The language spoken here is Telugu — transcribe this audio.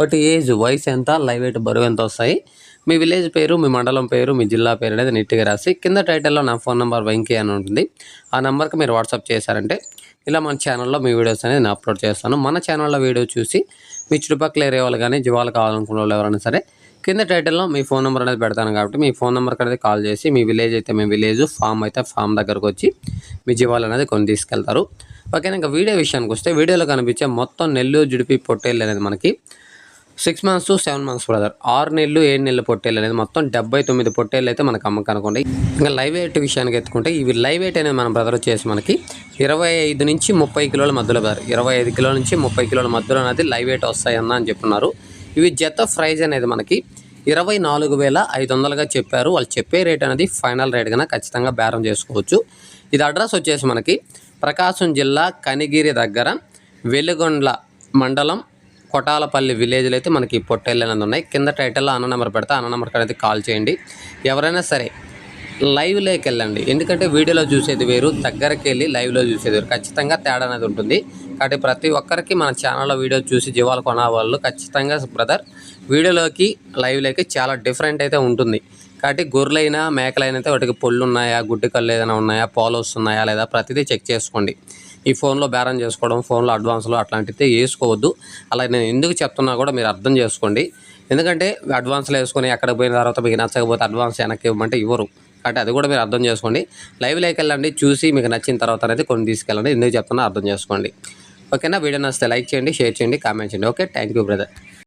వాటి ఏజ్ వయసు ఎంత లైవ్ వెయిట్ బరువు ఎంత వస్తాయి? మీ విలేజ్ పేరు మీ మండలం పేరు మీ జిల్లా పేరు అనేది నీట్గా రాసి కింద టైటిల్లో నా ఫోన్ నెంబర్ వెంకీ అని ఉంటుంది. ఆ నెంబర్కి మీరు వాట్సాప్ చేశారంటే ఇలా మన ఛానల్లో మీ వీడియోస్ అనేది నేను అప్లోడ్ చేస్తాను. మన ఛానల్లో వీడియో చూసి మీ చుట్టుపక్కల ఏరియా వాళ్ళు కానీ జీవాలు కావాలనుకున్న వాళ్ళు ఎవరైనా సరే కింద టైటిల్లో మీ ఫోన్ నెంబర్ అనేది పెడతాను కాబట్టి మీ ఫోన్ నెంబర్కి అనేది కాల్ చేసి మీ విలేజ్ అయితే మీ విలేజ్ ఫామ్ అయితే ఫామ్ దగ్గరకు వచ్చి మీ జీవాలు అనేది కొని తీసుకెళ్తారు. ఓకేనా ఇంకా వీడియో విషయానికి వస్తే వీడియోలో కనిపించే మొత్తం నెల్లూరు జుడిపి పొట్టేళ్ళు అనేది మనకి six months to seven months brother. ఆరు నెలలు ఏడు నెలల పొట్టేళ్ళు అనేది మొత్తం డెబ్బై తొమ్మిది పొట్టేళ్ళు అయితే మనకు అమ్మకం అనుకోండి. ఇంకా లైవ్ వెయిట్ విషయానికి ఎత్తుకుంటే ఇవి లైవ్ వెయిట్ అనేది మన బ్రదర్ వచ్చేసి మనకి ఇరవై ఐదు నుంచి ముప్పై కిలోల మధ్యలో బ్రదర్. ఇరవై ఐదు కిలోల నుంచి ముప్పై కిలోల మధ్యలో అనేది లైవ్ వెయిట్ వస్తాయన్న అని చెప్తున్నారు. ఇవి జత ప్రైజ్ అనేది మనకి ఇరవై నాలుగు వేల ఐదు వందలుగా చెప్పారు. వాళ్ళు చెప్పే రేట్ అనేది ఫైనల్ రేట్ కన్నా ఖచ్చితంగా బేరం చేసుకోవచ్చు. ఇది అడ్రస్ వచ్చేసి మనకి ప్రకాశం జిల్లా కనిగిరి దగ్గర వెలుగొండ్ల మండలం కొటాలపల్లి విలేజ్లో అయితే మనకి పొట్టేళ్ళు అనేది ఉన్నాయి. కింద టైటిల్లో అన్న నెంబర్ పెడతా అన్న నెంబర్కి అయితే కాల్ చేయండి. ఎవరైనా సరే లైవ్లోకి వెళ్ళండి. ఎందుకంటే వీడియోలో చూసేది వేరు దగ్గరికి వెళ్ళి లైవ్లో చూసేది వేరు. ఖచ్చితంగా తేడా అనేది ఉంటుంది. కాబట్టి ప్రతి ఒక్కరికి మన ఛానల్లో వీడియో చూసి జీవాలు కొనవాళ్ళు ఖచ్చితంగా బ్రదర్ వీడియోలోకి లైవ్లోకి చాలా డిఫరెంట్ అయితే ఉంటుంది. కాబట్టి గొర్రెలైనా మేకలైనా అయితే వాటికి పొళ్ళు ఉన్నాయా గుడ్డి కళ్ళు ఏదైనా ఉన్నాయా పాలు వస్తున్నాయా లేదా ప్రతిదీ చెక్ చేసుకోండి. ఈ ఫోన్లో బేరం చేసుకోవడం ఫోన్లో అడ్వాన్స్లో అట్లాంటివి వేసుకోవద్దు. అలా నేను ఎందుకు చెప్తున్నా కూడా మీరు అర్థం చేసుకోండి. ఎందుకంటే అడ్వాన్స్లో వేసుకొని ఎక్కడికి పోయిన తర్వాత మీకు నచ్చకపోతే అడ్వాన్స్ వెనక్కి ఇవ్వమంటే ఇవ్వరు. కాబట్టి అది కూడా మీరు అర్థం చేసుకోండి. లైవ్లోకి వెళ్ళండి చూసి మీకు నచ్చిన తర్వాత అనేది కొన్ని తీసుకెళ్ళండి. ఎందుకు చెప్తున్నా అర్థం చేసుకోండి. ఓకేనా? వీడియో నచ్చితే లైక్ చేయండి షేర్ చేయండి కామెంట్ చేయండి. ఓకే? Thank you brother.